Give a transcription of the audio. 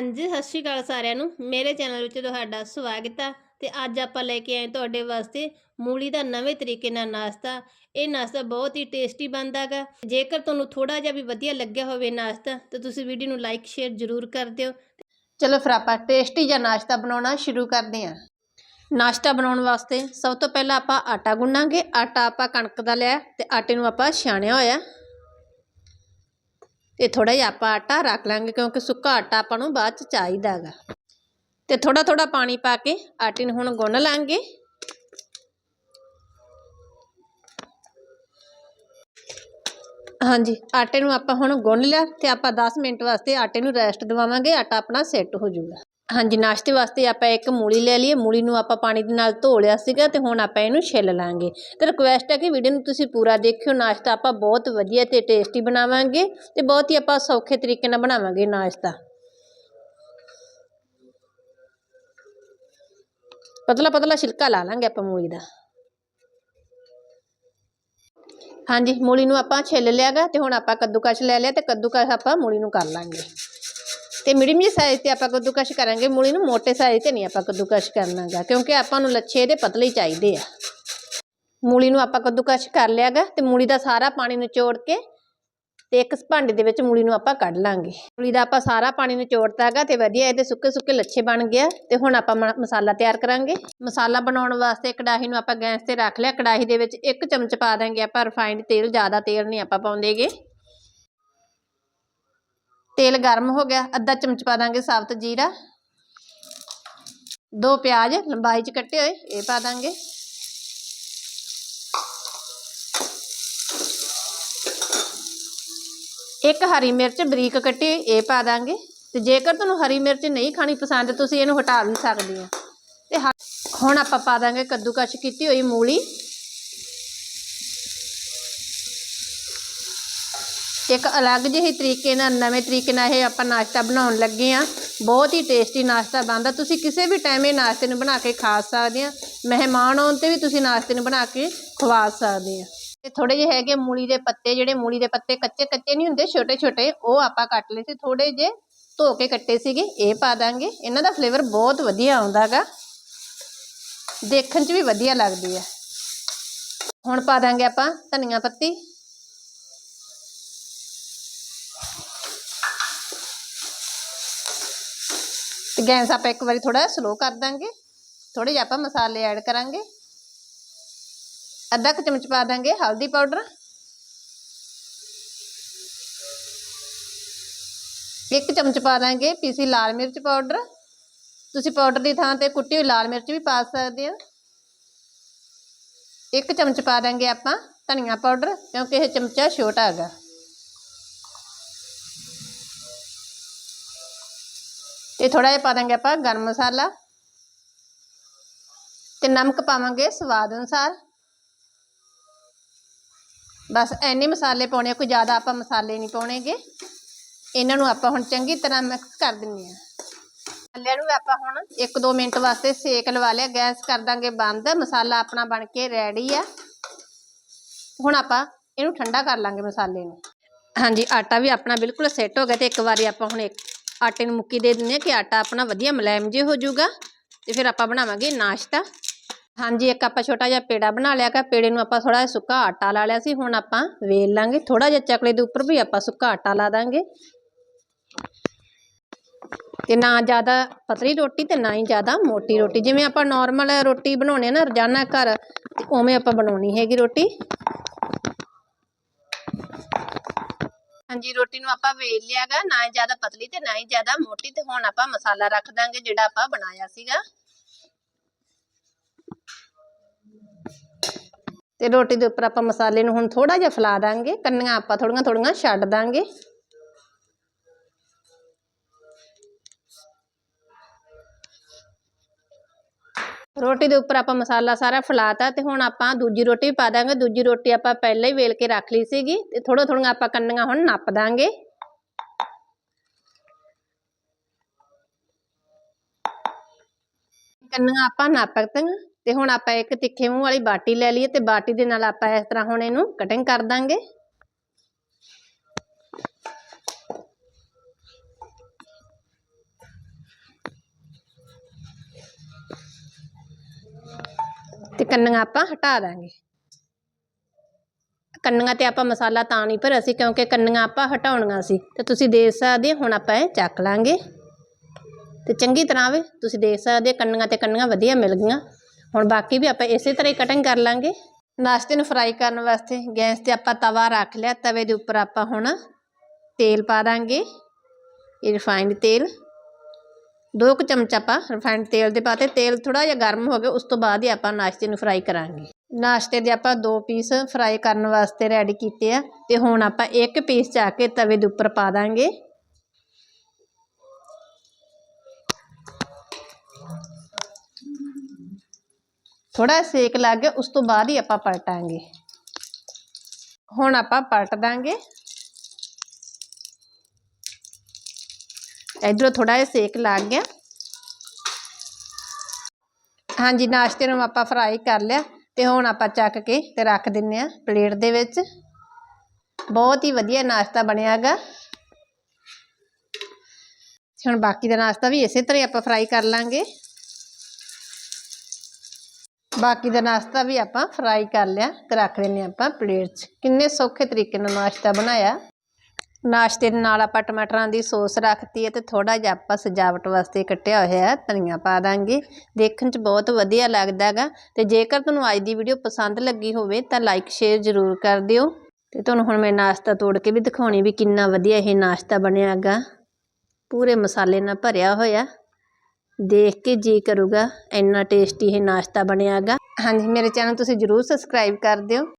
ਹਾਂਜੀ, ਸਤਿ ਸ਼੍ਰੀ ਅਕਾਲ ਸਾਰਿਆਂ ਨੂੰ। ਮੇਰੇ ਚੈਨਲ ਵਿੱਚ ਤੁਹਾਡਾ ਸਵਾਗਤ ਆ ਤੇ ਅੱਜ ਆਪਾਂ ਲੈ ਕੇ ਆਏ ਤੁਹਾਡੇ ਵਾਸਤੇ ਮੂਲੀ ਦਾ ਨਵੇਂ ਤਰੀਕੇ ਨਾਲ ਨਾਸ਼ਤਾ। ਇਹ ਨਾਸ਼ਤਾ ਬਹੁਤ ਹੀ ਟੇਸਟੀ ਬਣਦਾ ਗਾ। ਜੇਕਰ ਤੁਹਾਨੂੰ ਥੋੜਾ ਜਿਹਾ ਵੀ ਵਧੀਆ ਲੱਗਿਆ ਹੋਵੇ ਨਾਸ਼ਤਾ, ਤਾਂ ਤੁਸੀਂ ਵੀਡੀਓ ਨੂੰ ਲਾਈਕ, ਸ਼ੇਅਰ ਜ਼ਰੂਰ ਕਰ ਦਿਓ। ਚਲੋ ਫਿਰ ਆਪਾਂ ਟੇਸਟੀ ਜਿਹਾ ਨਾਸ਼ਤਾ ਬਣਾਉਣਾ ਸ਼ੁਰੂ ਕਰਦੇ ਹਾਂ। ਨਾਸ਼ਤਾ ਬਣਾਉਣ ਵਾਸਤੇ ਸਭ ਤੋਂ ਪਹਿਲਾਂ ਆਪਾਂ ਆਟਾ ਗੁੰਨਾਂਗੇ। ਆਟਾ ਆਪਾਂ ਕਣਕ ਦਾ ਲਿਆ ਤੇ ਆਟੇ ਨੂੰ ਆਪਾਂ ਛਾਣਿਆ ਹੋਇਆ। ਤੇ ਥੋੜਾ ਜਿਹਾ ਆਪਾਂ ਆਟਾ ਰੱਖ ਲਾਂਗੇ ਕਿਉਂਕਿ ਸੁੱਕਾ ਆਟਾ ਆਪਾਂ ਨੂੰ ਬਾਅਦ ਚ ਚਾਹੀਦਾ ਹੈਗਾ ਤੇ ਥੋੜਾ ਥੋੜਾ ਪਾਣੀ ਪਾ ਕੇ ਆਟੇ ਨੂੰ ਹੁਣ ਗੁੰਨ ਲਾਂਗੇ। ਹਾਂਜੀ, ਆਟੇ ਨੂੰ ਆਪਾਂ ਹੁਣ ਗੁੰਨ ਲਿਆ ਤੇ ਆਪਾਂ 10 ਮਿੰਟ ਵਾਸਤੇ ਆਟੇ ਨੂੰ ਰੈਸਟ ਦਵਾਵਾਂਗੇ, ਆਟਾ ਆਪਣਾ ਸੈੱਟ ਹੋ ਜਾਊਗਾ। ਹਾਂਜੀ, ਨਾਸ਼ਤੇ ਵਾਸਤੇ ਆਪਾਂ ਇੱਕ ਮੂਲੀ ਲੈ ਲਈਏ। ਮੂਲੀ ਨੂੰ ਆਪਾਂ ਪਾਣੀ ਦੇ ਨਾਲ ਧੋ ਲਿਆ ਸੀਗਾ ਤੇ ਹੁਣ ਆਪਾਂ ਇਹਨੂੰ ਛਿੱਲ ਲਾਂਗੇ। ਤੇ ਰਿਕੁਐਸਟ ਹੈ ਕਿ ਵੀਡੀਓ ਨੂੰ ਤੁਸੀਂ ਪੂਰਾ ਦੇਖਿਓ। ਨਾਸ਼ਤਾ ਆਪਾਂ ਬਹੁਤ ਵਧੀਆ ਤੇ ਟੇਸਟੀ ਬਣਾਵਾਂਗੇ ਤੇ ਬਹੁਤ ਹੀ ਆਪਾਂ ਸੌਖੇ ਤਰੀਕੇ ਨਾਲ ਬਣਾਵਾਂਗੇ ਨਾਸ਼ਤਾ। ਪਤਲਾ ਪਤਲਾ ਛਿਲਕਾ ਲਾ ਲਾਂਗੇ ਆਪਾਂ ਮੂਲੀ ਦਾ। ਹਾਂਜੀ, ਮੂਲੀ ਨੂੰ ਆਪਾਂ ਛਿੱਲ ਲਿਆਗਾ ਤੇ ਹੁਣ ਆਪਾਂ ਕੱਦੂਕਸ਼ ਲੈ ਲਿਆ ਤੇ ਕੱਦੂਕਸ਼ ਆਪਾਂ ਮੂਲੀ ਨੂੰ ਕਰ ਲਾਂਗੇ। ਤੇ ਮੀਡੀਅਮ ਜਿਹੇ ਸਾਈਜ਼ ਤੇ ਆਪਾਂ ਕੱਦੂਕਸ਼ ਕਰਾਂਗੇ, ਮੂਲੀ ਨੂੰ ਮੋਟੇ ਸਾਈਜ਼ ਤੇ ਨਹੀਂ ਆਪਾਂ ਕੱਦੂਕਸ਼ ਕਰਨਾਗਾ, ਕਿਉਂਕਿ ਆਪਾਂ ਨੂੰ ਲੱਛੇ ਇਹਦੇ ਪਤਲੇ ਹੀ ਚਾਹੀਦੇ ਆ। ਮੂਲੀ ਨੂੰ ਆਪਾਂ ਕੱਦੂਕਸ਼ ਕਰ ਲਿਆਗਾ ਤੇ ਮੂਲੀ ਦਾ ਸਾਰਾ ਪਾਣੀ ਨਿਚੋੜ ਕੇ ਤੇ ਇੱਕ ਭਾਂਡੇ ਦੇ ਵਿੱਚ ਮੂਲੀ ਨੂੰ ਆਪਾਂ ਕੱਢ ਲਾਂਗੇ। ਮੂਲੀ ਦਾ ਆਪਾਂ ਸਾਰਾ ਪਾਣੀ ਨਿਚੋੜਤਾਗਾ ਤੇ ਵਧੀਆ ਇਹਦੇ ਸੁੱਕੇ ਸੁੱਕੇ ਲੱਛੇ ਬਣ ਗਿਆ ਤੇ ਹੁਣ ਆਪਾਂ ਮ- ਮਸਾਲਾ ਤਿਆਰ ਕਰਾਂਗੇ। ਮਸਾਲਾ ਬਣਾਉਣ ਵਾਸਤੇ ਕੜਾਹੀ ਨੂੰ ਆਪਾਂ ਗੈਸ ਤੇ ਰੱਖ ਲਿਆ। ਕੜਾਹੀ ਦੇ ਵਿੱਚ ਇੱਕ ਚਮਚ ਪਾ ਦਾਂਗੇ ਆਪਾਂ ਰਿਫਾਈਨਡ ਤੇਲ, ਜ਼ਿਆਦਾ ਤੇਲ ਨਹੀਂ ਆਪਾਂ ਪਾਉਂਦੇਗੇ। ਤੇਲ ਗਰਮ ਹੋ ਗਿਆ, ਅੱਧਾ ਚਮਚ ਪਾ ਦਾਂਗੇ ਸਾਬਤ ਜੀਰਾ। ਦੋ ਪਿਆਜ਼ ਲੰਬਾਈ 'ਚ ਕੱਟੇ ਹੋਏ, ਇਹ ਪਾ ਦਾਂਗੇ। ਇੱਕ ਹਰੀ ਮਿਰਚ ਬਰੀਕ ਕੱਟੀ ਹੋਈ, ਇਹ ਪਾ ਦਾਂਗੇ। ਤੇ ਜੇਕਰ ਤੁਹਾਨੂੰ ਹਰੀ ਮਿਰਚ ਨਹੀਂ ਖਾਣੀ ਪਸੰਦ, ਤੁਸੀਂ ਇਹਨੂੰ ਹਟਾ ਵੀ ਸਕਦੇ ਆ ਤੇ ਹੁਣ ਆਪਾਂ ਪਾ ਦਾਂਗੇ ਕੱਦੂਕਸ਼ ਕੀਤੀ ਹੋਈ ਮੂਲੀ। ਇੱਕ ਅਲੱਗ ਜਿਹੇ ਤਰੀਕੇ ਨਾਲ, ਨਵੇਂ ਤਰੀਕੇ ਨਾਲ ਇਹ ਆਪਾਂ ਨਾਸ਼ਤਾ ਬਣਾਉਣ ਲੱਗੇ ਆ ਬਹੁਤ ਹੀ ਟੇਸਟੀ ਨਾਸ਼ਤਾ ਬਣਦਾ। ਤੁਸੀਂ ਕਿਸੇ ਵੀ ਟਾਈਮ ਇਹ ਨਾਸ਼ਤੇ ਨੂੰ ਬਣਾ ਕੇ ਖਾ ਸਕਦੇ ਆ ਮਹਿਮਾਨ ਆਉਣ ਤੇ ਵੀ ਤੁਸੀਂ ਨਾਸ਼ਤੇ ਨੂੰ ਬਣਾ ਕੇ ਖਵਾ ਸਕਦੇ ਆ ਤੇ ਥੋੜੇ ਜਿਹੇ ਹੈਗੇ ਮੂਲੀ ਦੇ ਪੱਤੇ, ਜਿਹੜੇ ਮੂਲੀ ਦੇ ਪੱਤੇ ਕੱਚੇ ਕੱਚੇ ਨਹੀਂ ਹੁੰਦੇ, ਛੋਟੇ ਛੋਟੇ, ਉਹ ਆਪਾਂ ਕੱਟ ਲਏ ਸੀ ਥੋੜੇ ਜਿਹੇ ਧੋ ਕੇ ਕੱਟੇ ਸੀਗੇ, ਇਹ ਪਾ ਦਾਂਗੇ। ਇਹਨਾਂ ਦਾ ਫਲੇਵਰ ਬਹੁਤ ਵਧੀਆ ਆਉਂਦਾਗਾ ਦੇਖਣ 'ਚ ਵੀ ਵਧੀਆ ਲੱਗਦੀ ਹੈ ਹੁਣ ਪਾ ਦਾਂਗੇ ਆਪਾਂ ਧਨੀਆ ਪੱਤੀ। ਤੇ ਗੈਸ ਆਪਾਂ ਇੱਕ ਵਾਰੀ ਥੋੜਾ ਸਲੋ ਕਰ ਦਾਂਗੇ। ਥੋੜੇ ਜਿਹਾ ਆਪਾਂ ਮਸਾਲੇ ਐਡ ਕਰਾਂਗੇ। ਅੱਧਾ ਕੁ ਚਮਚ ਪਾ ਦਾਂਗੇ ਹਲਦੀ ਪਾਊਡਰ ਇੱਕ ਚਮਚ ਪਾ ਦਾਂਗੇ ਪੀਸੀ ਲਾਲ ਮਿਰਚ ਪਾਊਡਰ ਤੁਸੀਂ ਪਾਊਡਰ ਦੀ ਥਾਂ ਤੇ ਕੁੱਟੀ ਹੋਈ ਲਾਲ ਮਿਰਚ ਵੀ ਪਾ ਸਕਦੇ ਆ। ਇੱਕ ਚਮਚ ਪਾ ਦਾਂਗੇ ਆਪਾਂ ਧਨੀਆ ਪਾਊਡਰ ਕਿਉਂਕਿ ਇਹ ਚਮਚਾ ਛੋਟਾ ਹੈਗਾ। ਤੇ ਥੋੜਾ ਜਿਹਾ ਪਾ ਦਾਂਗੇ ਆਪਾਂ ਗਰਮ ਮਸਾਲਾ ਤੇ ਨਮਕ ਪਾਵਾਂਗੇ ਸਵਾਦ ਅਨੁਸਾਰ। ਬਸ ਐਨੇ ਮਸਾਲੇ ਪਾਉਣੇ ਕੋਈ ਜ਼ਿਆਦਾ ਆਪਾਂ ਮਸਾਲੇ ਨਹੀਂ ਪਾਉਣੇਗੇ। ਇਹਨਾਂ ਨੂੰ ਆਪਾਂ ਹੁਣ ਚੰਗੀ ਤਰ੍ਹਾਂ ਮਿਕਸ ਕਰ ਦਿੰਨੇ ਆ ਮਸਾਲਿਆਂ ਨੂੰ ਆਪਾਂ ਹੁਣ 1-2 ਮਿੰਟ ਵਾਸਤੇ ਸੇਕ ਲਵਾ ਲਿਆ, ਗੈਸ ਕਰ ਦਾਂਗੇ ਬੰਦ, ਮਸਾਲਾ ਆਪਣਾ ਬਣ ਕੇ ਰੈਡੀ ਆ। ਹੁਣ ਆਪਾਂ ਇਹਨੂੰ ਠੰਡਾ ਕਰ ਲਾਂਗੇ ਮਸਾਲੇ ਨੂੰ। ਹਾਂਜੀ, ਆਟਾ ਵੀ ਆਪਣਾ ਬਿਲਕੁਲ ਸੈੱਟ ਹੋ ਗਿਆ ਤੇ ਇੱਕ ਵਾਰੀ ਆਪਾਂ ਹੁਣ ਇੱਕ ਆਟੇ ਨੂੰ ਮੁੱਕੀ ਦੇ ਦਿੰਦੇ ਆ ਕਿ ਆਟਾ ਆਪਣਾ ਵਧੀਆ ਮੁਲਾਇਮ ਜੇ ਹੋ ਜਾਊਗਾ ਤੇ ਫਿਰ ਆਪਾਂ ਬਣਾਵਾਂਗੇ ਨਾਸ਼ਤਾ। ਹਾਂਜੀ, ਇੱਕ ਆਪਾਂ ਛੋਟਾ ਜਿਹਾ ਪੇੜਾ ਬਣਾ ਲਿਆ ਕਾ ਪੇੜੇ ਨੂੰ ਆਪਾਂ ਥੋੜਾ ਜਿਹਾ ਸੁੱਕਾ ਆਟਾ ਲਾ ਲਿਆ ਸੀ। ਹੁਣ ਆਪਾਂ ਵੇਲ ਲਾਂਗੇ। ਥੋੜਾ ਜਿਹਾ ਚਕਲੇ ਦੇ ਉੱਪਰ ਵੀ ਆਪਾਂ ਸੁੱਕਾ ਆਟਾ ਲਾ ਦਾਂਗੇ। ਤੇ ਨਾ ਜ਼ਿਆਦਾ ਪਤਲੀ ਰੋਟੀ ਤੇ ਨਾ ਹੀ ਜ਼ਿਆਦਾ ਮੋਟੀ ਰੋਟੀ। ਜਿਵੇਂ ਆਪਾਂ ਨਾਰਮਲ ਰੋਟੀ ਬਣਾਉਣੇ ਆ ਨਾ ਰੋਜ਼ਾਨਾ ਘਰ, ਤੇ ਉਵੇਂ ਆਪਾਂ ਬਣਾਉਣੀ ਹੈਗੀ ਰੋਟੀ। ਹਾਂਜੀ, ਰੋਟੀ ਨੂੰ ਆਪਾਂ ਵੇਲ ਲਿਆਗਾ, ਨਾ ਹੀ ਜ਼ਿਆਦਾ ਪਤਲੀ ਤੇ ਨਾ ਹੀ ਜ਼ਿਆਦਾ ਮੋਟੀ ਤੇ ਹੁਣ ਆਪਾਂ ਮਸਾਲਾ ਰੱਖ ਦਾਂਗੇ ਜਿਹੜਾ ਆਪਾਂ ਬਣਾਇਆ ਸੀਗਾ। ਤੇ ਰੋਟੀ ਦੇ ਉੱਪਰ ਆਪਾਂ ਮਸਾਲੇ ਨੂੰ ਹੁਣ ਥੋੜਾ ਜਿਹਾ ਫਲਾ ਦਾਂਗੇ, ਕੰਨੀਆਂ ਆਪਾਂ ਥੋੜੀਆਂ ਥੋੜੀਆਂ ਛੱਡ ਦਾਂਗੇ। ਰੋਟੀ ਦੇ ਉੱਪਰ ਆਪਾਂ ਮਸਾਲਾ ਸਾਰਾ ਫੈਲਾਤਾ ਤੇ ਹੁਣ ਆਪਾਂ ਦੂਜੀ ਰੋਟੀ ਵੀ ਪਾ ਦਾਂਗੇ। ਦੂਜੀ ਰੋਟੀ ਆਪਾਂ ਪਹਿਲਾਂ ਹੀ ਵੇਲ ਕੇ ਰੱਖ ਲਈ ਸੀਗੀ ਤੇ ਥੋੜਾ ਥੋੜੀਆਂ ਆਪਾਂ ਕੰਨੀਆਂ ਹੁਣ ਨੱਪ ਦਾਂਗੇ। ਕੰਨੀਆਂ ਆਪਾਂ ਨੱਪ ਤੀਆਂ ਤੇ ਹੁਣ ਆਪਾਂ ਇੱਕ ਤਿੱਖੇ ਮੂੰਹ ਵਾਲੀ ਬਾਟੀ ਲੈ ਲਈਏ ਤੇ ਬਾਟੀ ਦੇ ਨਾਲ ਆਪਾਂ ਇਸ ਤਰ੍ਹਾਂ ਹੁਣ ਇਹਨੂੰ ਕਟਿੰਗ ਕਰ ਦਾਂਗੇ। ਕੰਨੀਆਂ ਆਪਾਂ ਹਟਾ ਦਾਂਗੇ। ਕੰਨੀਆਂ ਤੇ ਆਪਾਂ ਮਸਾਲਾ ਤਾਂ ਨਹੀਂ ਭਰਿਆ ਸੀ ਕਿਉਂਕਿ ਕੰਨੀਆਂ ਆਪਾਂ ਹਟਾਉਣੀਆਂ ਸੀ। ਤੇ ਤੁਸੀਂ ਦੇਖ ਸਕਦੇ ਹੁਣ ਆਪਾਂ ਇਹ ਚੱਕ ਲਾਂਗੇ। ਤੇ ਚੰਗੀ ਤਰ੍ਹਾਂ ਵੇ ਤੁਸੀਂ ਦੇਖ ਸਕਦੇ ਹੋ, ਕੰਨੀਆਂ ਤੇ ਕੰਨੀਆਂ ਵਧੀਆ ਮਿਲ ਗਈਆਂ। ਹੁਣ ਬਾਕੀ ਵੀ ਆਪਾਂ ਇਸੇ ਤਰ੍ਹਾਂ ਹੀ ਕਟਿੰਗ ਕਰ ਲਾਂਗੇ। ਨਾਸ਼ਤੇ ਨੂੰ ਫਰਾਈ ਕਰਨ ਵਾਸਤੇ ਗੈਸ ਤੇ ਆਪਾਂ ਤਵਾ ਰੱਖ ਲਿਆ। ਤਵੇ ਦੇ ਉੱਪਰ ਆਪਾਂ ਹੁਣ ਤੇਲ ਪਾ ਦਾਂਗੇ। ਇਹ ਰਿਫਾਈਨਡ ਤੇਲ। ਦੋ ਕੁ ਚਮਚ ਆਪਾਂ ਰਿਫਾਈਨਡ ਤੇਲ ਦੇ ਪਾਤੇ, ਤੇਲ ਥੋੜਾ ਜਿਹਾ ਗਰਮ ਹੋ ਗਿਆ, ਉਸ ਤੋਂ ਬਾਅਦ ਹੀ ਆਪਾਂ ਨਾਸ਼ਤੇ ਨੂੰ ਫਰਾਈ ਕਰਾਂਗੇ। ਨਾਸ਼ਤੇ ਦੇ ਆਪਾਂ ਦੋ ਪੀਸ ਫਰਾਈ ਕਰਨ ਵਾਸਤੇ ਰੈਡੀ ਕੀਤੇ ਆ, ਤੇ ਹੁਣ ਆਪਾਂ ਇੱਕ ਪੀਸ ਚਾ ਕੇ ਤਵੇ ਦੇ ਉੱਪਰ ਪਾ ਦਾਂਗੇ। ਥੋੜਾ ਸੇਕ ਲੱਗ ਗਿਆ ਉਸ ਤੋਂ ਬਾਅਦ ਹੀ ਆਪਾਂ ਪਲਟਾਂਗੇ। ਹੁਣ ਆਪਾਂ ਪਲਟ ਦਾਂਗੇ। ਇਧਰੋਂ ਥੋੜਾ ਜਿਹਾ ਸੇਕ ਲੱਗ ਗਿਆ। ਹਾਂਜੀ, ਨਾਸ਼ਤੇ ਨੂੰ ਆਪਾਂ ਫਰਾਈ ਕਰ ਲਿਆ ਤੇ ਹੁਣ ਆਪਾਂ ਚੱਕ ਕੇ ਤੇ ਰੱਖ ਦਿੰਨੇ ਆ ਪਲੇਟ ਦੇ ਵਿੱਚ। ਬਹੁਤ ਹੀ ਵਧੀਆ ਨਾਸ਼ਤਾ ਬਣਿਆਗਾ ਹੁਣ ਬਾਕੀ ਦਾ ਨਾਸ਼ਤਾ ਵੀ ਇਸੇ ਤਰ੍ਹਾਂ ਹੀ ਆਪਾਂ ਫਰਾਈ ਕਰ ਲਾਂਗੇ। ਬਾਕੀ ਦਾ ਨਾਸ਼ਤਾ ਵੀ ਆਪਾਂ ਫਰਾਈ ਕਰ ਲਿਆ ਤੇ ਰੱਖ ਦਿੰਨੇ ਆਪਾਂ ਪਲੇਟ 'ਚ। ਕਿੰਨੇ ਸੌਖੇ ਤਰੀਕੇ ਨਾਲ ਨਾਸ਼ਤਾ ਬਣਾਇਆ। ਨਾਸ਼ਤੇ ਦੇ ਨਾਲ ਆਪਾਂ ਟਮਾਟਰਾਂ ਦੀ ਸੌਸ ਰੱਖਤੀ ਹੈ ਤੇ ਥੋੜਾ ਜਿਹਾ ਆਪਾਂ ਸਜਾਵਟ ਵਾਸਤੇ ਕੱਟਿਆ ਹੋਇਆ ਧਨੀਆ ਪਾ ਦਾਂਗੇ। ਦੇਖਣ 'ਚ ਬਹੁਤ ਵਧੀਆ ਲੱਗਦਾ ਹੈਗਾ ਤੇ ਜੇਕਰ ਤੁਹਾਨੂੰ ਅੱਜ ਦੀ ਵੀਡੀਓ ਪਸੰਦ ਲੱਗੀ ਹੋਵੇ ਤਾਂ ਲਾਈਕ ਸ਼ੇਅਰ ਜ਼ਰੂਰ ਕਰ ਦਿਓ। ਤੇ ਤੁਹਾਨੂੰ ਹੁਣ ਮੈਂ ਨਾਸ਼ਤਾ ਤੋੜ ਕੇ ਵੀ ਦਿਖਾਉਣੀ ਵੀ ਕਿੰਨਾ ਵਧੀਆ ਇਹ ਨਾਸ਼ਤਾ ਬਣਿਆ ਹੈਗਾ। ਪੂਰੇ ਮਸਾਲੇ ਨਾਲ ਭਰਿਆ ਹੋਇਆ। ਦੇਖ ਕੇ ਜੀ ਕਰੂਗਾ, ਇੰਨਾ ਟੇਸਟੀ ਇਹ ਨਾਸ਼ਤਾ ਬਣਿਆ ਹੈਗਾ। ਹਾਂਜੀ, ਮੇਰੇ ਚੈਨਲ ਤੁਸੀਂ ਜਰੂਰ ਸਬਸਕ੍ਰਾਈਬ ਕਰ ਦਿਓ।